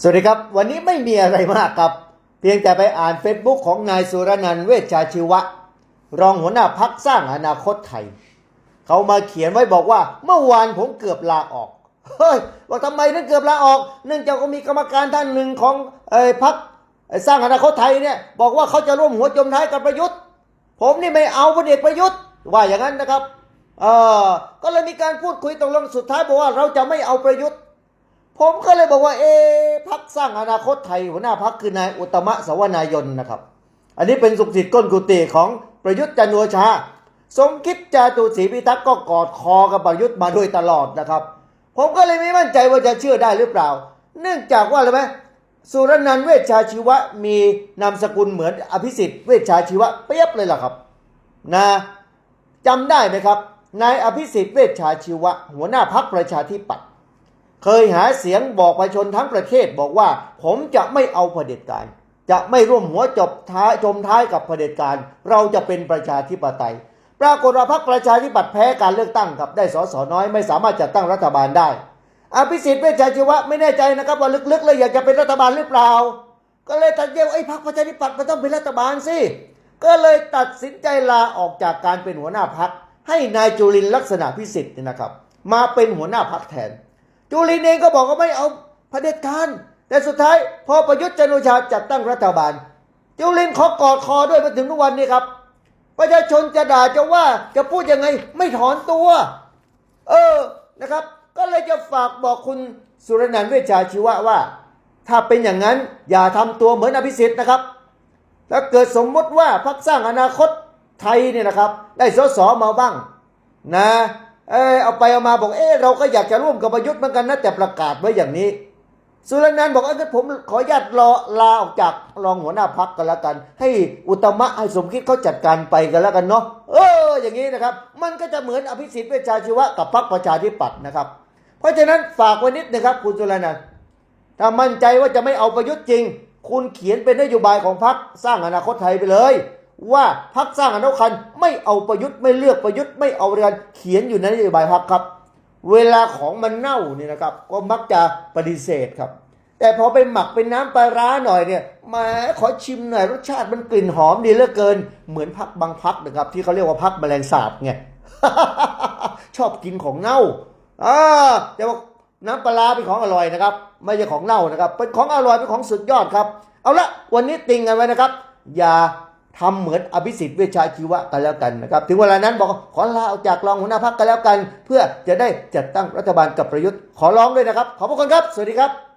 สวัสดีครับ วันนี้ไม่มีอะไรมากครับ เพียงแต่ไปอ่าน Facebook ของนายสุรนันท์เวชชาชีวะ รองหัวหน้าพักสร้างอนาคตไทย เขามาเขียนไว้บอกว่า เมื่อวานผมเกือบลาออกเฮ้ยว่าทำไมถึงเกือบลาออก เนื่องจากว่ามีกรรมการท่านหนึ่งของเอ้พักสร้างอนาคตไทยเนี่ยบอกว่าเขาจะร่วมหัวจมท้ายกับประยุทธ์ ผมนี่ไม่เอาพลเอกประยุทธ์ว่าอย่างนั้นนะครับเออก็เลยมีการพูดคุยตกลงสุดท้ายบอกว่าเราจะไม่เอาประยุทธ์ ผมก็เลยบอกว่าเอะ พักสร้างอนาคตไทยหัวหน้าพักคือนายอุตมะสวนายนนะครับ อันนี้เป็นสุขสิทธิ์ก้นกุฏิของประยุทธ์จันทร์โอชา สมคิดจาตุศรีพิทักษ์ก็กอดคอกับประยุทธ์มาโดยตลอดนะครับ ผมก็เลยไม่มั่นใจว่าจะเชื่อได้หรือเปล่า เนื่องจากว่าอะไรไหมสุรนันท์เวชชาชีวะมีนามสกุลเหมือนอภิสิทธิ์เวชชาชีวะเปียบเลยล่ะครับนะจำได้ไหมครับนายอภิสิทธิ์เวชชาชีวะ หัวหน้าพักประชาธิปัตย์ เคยหาเสียงบอกประชาชนทั้งประเทศบอกว่า ผมจะไม่เอาเผด็จการ จะไม่ร่วมหัวจบท้ายจมท้ายกับเผด็จการ เราจะเป็นประชาธิปไตย ปรากฏว่าพรรคประชาธิปัตย์แพ้การเลือกตั้งครับได้สสน้อยไม่สามารถจัดตั้งรัฐบาลได้ อภิสิทธิ์เวชชาชีวะไม่แน่ใจนะครับว่าลึกๆแล้วอยากจะเป็นรัฐบาลหรือเปล่า ก็เลยตัดเยี่ยไอ้พรรคประชาธิปัตย์มันต้องเป็นรัฐบาลสิก็เลยตัดสินใจลาออกจากการเป็นหัวหน้าพักให้นายจุลินลักษณะพิสิทธิ์เนี่ยนะครับ มาเป็นหัวหน้าพักแทน จุลินเองก็บอกว่าไม่เอาเผด็จการแต่สุดท้ายพอประยุทธ์จันโอชาจัดตั้งรัฐบาล จุลินขอกอดคอด้วยมาถึงทุกวันนี้ครับประชาชนจะด่าจะว่าจะพูดยังไงไม่ถอนตัว เออนะครับ ก็เลยจะฝากบอกคุณสุรนันท์เวชชาชีวะว่า ถ้าเป็นอย่างนั้นอย่าทำตัวเหมือนอภิสิทธิ์นะครับ แล้วเกิดสมมติว่าพรรคสร้างอนาคตไทยเนี่ยนะครับ ได้สสมาบ้างนะ เออเอาไปเอามาบอกเออเราก็อยากจะร่วมกับประยุทธ์เหมือนกันนะแต่ประกาศไว้อย่างนี้ สุรนันท์บอกว่างั้ผมขออนุญาตรอลาออกจากรองหัวหน้าพักกันแล้วกัน ให้อุตตมะให้สมคิดเขาจัดการไปกันแล้วกันเนาะเอออย่างนี้นะครับ มันก็จะเหมือนอภิสิทธิ์เวชชาชีวะกับพรรคประชาธิปัตย์นะครับ เพราะฉะนั้นฝากไว้นิดนะครับ คุณสุรนันท์ถ้ามั่นใจว่าจะไม่เอาประยุทธ์จริง คุณเขียนเป็นนโยบายของพรรคสร้างอนาคตไทยไปเลย ว่าพรรคสร้างอนาคตไทยไม่เอาประยุทธ์ไม่เลือกประยุทธ์ไม่เอาเรือนเขียนอยู่ในนโยบายพรรครับ เวลาของมันเน่าเนี่ยนะครับ ก็มักจะปฏิเสธครับ แต่พอไปหมักเป็นน้ำปลาร้าหน่อยเนี่ยมาขอชิมหน่อยรสชาติมันกลิ่นหอมดีเหลือเกิน เหมือนพักบางพักนะครับ ที่เขาเรียกว่าพักแมลงสาบไงชอบกินของเน่าอ่าแต่ว่าน้ำปลาร้าเป็นของอร่อยนะครับ ไม่ใช่ของเน่านะครับ เป็นของอร่อยเป็นของสุดยอดครับ เอาละวันนี้ติงกันไว้นะครับ อย่า ทำเหมือนอภิสิทธิ์เวชชาชีวะกันแล้วกันนะครับ ถึงเวลานั้นบอกขอลาออกจากรองหัวหน้าพักกันแล้วกัน เพื่อจะได้จัดตั้งรัฐบาลกับประยุทธ์ขอร้องด้วยนะครับ ขอบพระคุณครับ สวัสดีครับ